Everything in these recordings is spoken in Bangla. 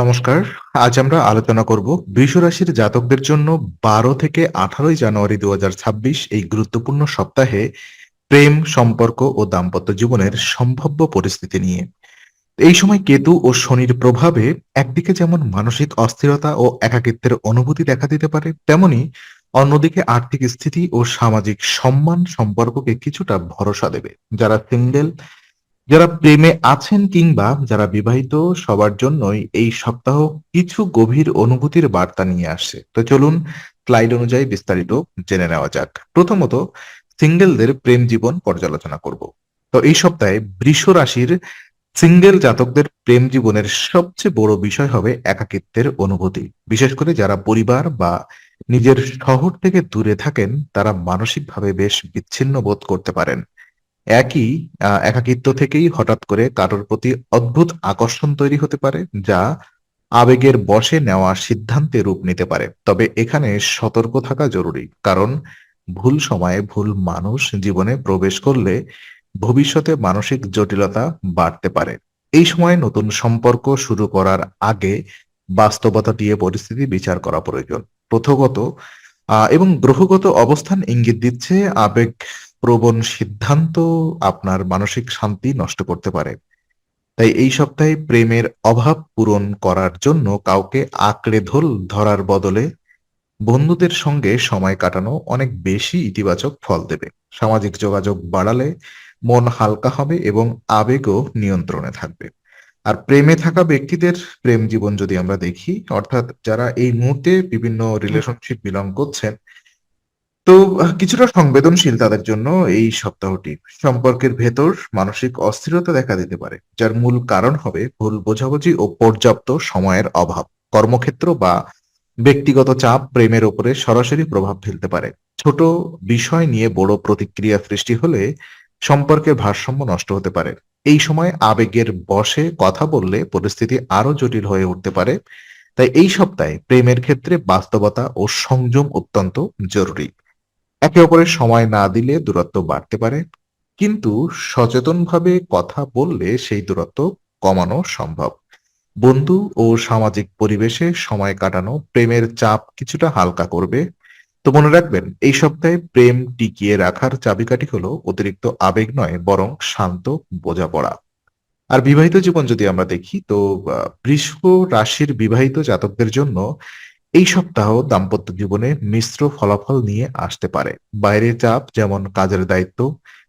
নমস্কার। আজ আমরা আলোচনা করব বৃষ রাশির জাতকদের জন্য ১২ থেকে ১৮ই জানুয়ারি ২০২৬ এই গুরুত্বপূর্ণ সপ্তাহে প্রেম, সম্পর্ক ও দাম্পত্য জীবনের সম্ভাব্য পরিস্থিতি নিয়ে। এই সময় কেতু ও শনির প্রভাবে একদিকে যেমন মানসিক অস্থিরতা ও একাকিত্বের অনুভূতি দেখা দিতে পারে, তেমনি অন্যদিকে আর্থিক স্থিতি ও সামাজিক সম্মান সম্পর্ককে কিছুটা ভরসা দেবে। যারা সিঙ্গেল যারা প্রেমে আছেন কিংবা যারা বিবাহিত, সবার জন্যই এই সপ্তাহ কিছু গভীর অনুভূতির বার্তা নিয়ে আসছে। তো চলুন স্লাইড অনুযায়ী বিস্তারিত জেনে নেওয়া যাক। প্রথমত, সিঙ্গেলদের প্রেম জীবন পর্যালোচনা করব। তো এই সপ্তাহে বৃষ রাশির সিঙ্গেল জাতকদের প্রেম জীবনের সবচেয়ে বড় বিষয় হবে একাকিত্বের অনুভূতি। বিশেষ করে যারা পরিবার বা নিজের শহর থেকে দূরে থাকেন, তারা মানসিকভাবে বেশ বিচ্ছিন্ন বোধ করতে পারেন। একই একাকিত্ব থেকেই হঠাৎ করে কারোর প্রতি অদ্ভুত আকর্ষণ তৈরি হতে পারে, যা আবেগের বশে নেওয়া সিদ্ধান্তে রূপ নিতে পারে। তবে এখানে সতর্ক থাকা জরুরি, কারণ ভুল সময়ে ভুল মানুষ জীবনে প্রবেশ করলে ভবিষ্যতে মানসিক জটিলতা বাড়তে পারে। এই সময় নতুন সম্পর্ক শুরু করার আগে বাস্তবতা দিয়ে পরিস্থিতি বিচার করা প্রয়োজন। প্রথমত এবং গ্রহগত অবস্থান ইঙ্গিত দিচ্ছে আবেগ প্রবণ সিদ্ধান্ত আপনার মানসিক শান্তি নষ্ট করতে পারে। তাই এই সপ্তাহে প্রেমের অভাব পূরণ করার জন্য কাউকে আঁকড়ে ধল ধরার বদলে বন্ধুদের সঙ্গে সময় কাটানো অনেক বেশি ইতিবাচক ফল দেবে। সামাজিক যোগাযোগ বাড়ালে মন হালকা হবে এবং আবেগও নিয়ন্ত্রণে থাকবে। আর প্রেমে থাকা ব্যক্তিদের প্রেম জীবন যদি আমরা দেখি অর্থাৎ যারা এই মুহূর্তে বিভিন্ন রিলেশনশিপ বিলং করছেন তো, কিছুটা সংবেদনশীল তাদের জন্য এই সপ্তাহটি। সম্পর্কের ভেতর মানসিক অস্থিরতা দেখা দিতে পারে, যার মূল কারণ হবে ভুল বোঝাবুঝি ও পর্যাপ্ত সময়ের অভাব। কর্মক্ষেত্র বা ব্যক্তিগত চাপ প্রেমের উপরে সরাসরি প্রভাব ফেলতে পারে। ছোট বিষয় নিয়ে বড় প্রতিক্রিয়া সৃষ্টি হলে সম্পর্কের ভারসাম্য নষ্ট হতে পারে। এই সময় আবেগের বশে কথা বললে পরিস্থিতি আরও জটিল হয়ে উঠতে পারে। তাই এই সপ্তাহে প্রেমের ক্ষেত্রে বাস্তবতা ও সংযম অত্যন্ত জরুরি। একে অপরের সময় না দিলে দূরত্ব বাড়তে পারে কিন্তু সচেতনভাবে কথা বললে সেই দূরত্ব কমানো সম্ভব। বন্ধু ও সামাজিক পরিবেশে সময় কাটানো প্রেমের চাপ কিছুটা হালকা করবে। তো মনে রাখবেন এই সপ্তাহে প্রেম টিকিয়ে রাখার চাবিকাঠি হলো অতিরিক্ত আবেগ নয় বরং শান্ত বোঝাপড়া। আর বিবাহিত জীবন যদি আমরা দেখি তো আহ, বৃষ রাশির বিবাহিত জাতকদের জন্য এই সপ্তাহ দাম্পত্য জীবনে মিশ্র ফলাফল নিয়ে আসতে পারে। বাইরের চাপ, যেমন কাজের দায়িত্ব,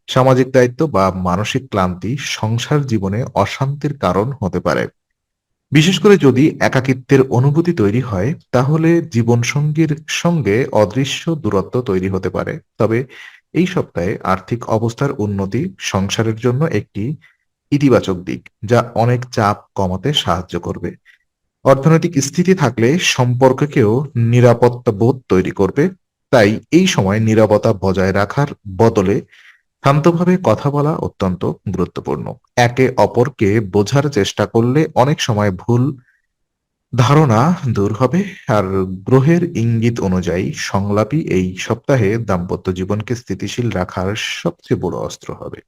সামাজিক দায়িত্ব বা মানসিক ক্লান্তি, সংসার জীবনে অশান্তির কারণ হতে পারে। বিশেষ করে যদি একাকিত্বের অনুভূতি তৈরি হয়, তাহলে জীবনসঙ্গীর সঙ্গে অদৃশ্য দূরত্ব তৈরি হতে পারে। তবে এই সপ্তাহে আর্থিক অবস্থার উন্নতি সংসারের জন্য একটি ইতিবাচক দিক, যা অনেক চাপ কমাতে সাহায্য করবে। অর্থনৈতিক স্থিতি থাকলে সম্পর্ককেও নিরাপত্তা বোধ তৈরি করবে। তাই এই সময় নিরাপত্তা বজায় রাখার বদলে শান্তভাবে কথা বলা অত্যন্ত গুরুত্বপূর্ণ। একে অপরকে বোঝার চেষ্টা করলে অনেক সময় ভুল ধারণা দূর হবে। আর গ্রহের ইঙ্গিত অনুযায়ী সংলাপই এই সপ্তাহে দাম্পত্য জীবনকে স্থিতিশীল রাখার সবচেয়ে বড় অস্ত্র হবে।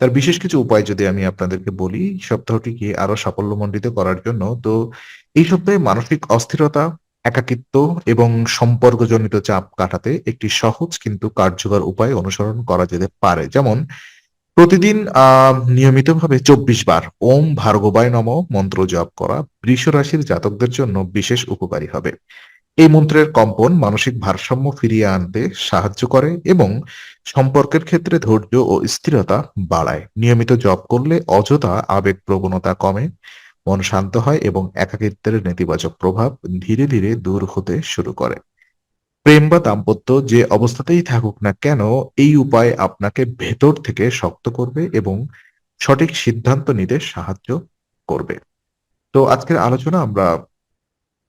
তার বিশেষ কিছু উপায় যদি আমি আপনাদেরকে বলি সপ্তাহটিকে আরও সাফল্যমণ্ডিত করার জন্য, তো এই সপ্তাহে মানসিক অস্থিরতা, একাকিত্ব এবং সম্পর্কজনিত চাপ কাটাতে একটি সহজ কিন্তু কার্যকর উপায় অনুসরণ করা যেতে পারে। যেমন, প্রতিদিন নিয়মিতভাবে চব্বিশ বার ওম ভার্গবায় নম মন্ত্র জপ করা বৃষ রাশির জাতকদের জন্য বিশেষ উপকারী হবে। এই মন্ত্রের কম্পন মানসিক ভারসাম্য ফিরিয়ে আনতে সাহায্য করে এবং সম্পর্কের ক্ষেত্রে ধৈর্য ও স্থিরতা বাড়ায়। নিয়মিত জপ করলে অযথা আবেগ প্রবণতা কমে, মন শান্ত হয় এবং একাকিত্বের নেতিবাচক প্রভাব ধীরে ধীরে দূর হতে শুরু করে। প্রেম বা দাম্পত্য যে অবস্থাতেই থাকুক না কেন, এই উপায় আপনাকে ভেতর থেকে শক্ত করবে এবং সঠিক সিদ্ধান্ত নিতে সাহায্য করবে। তো আজকের আলোচনা আমরা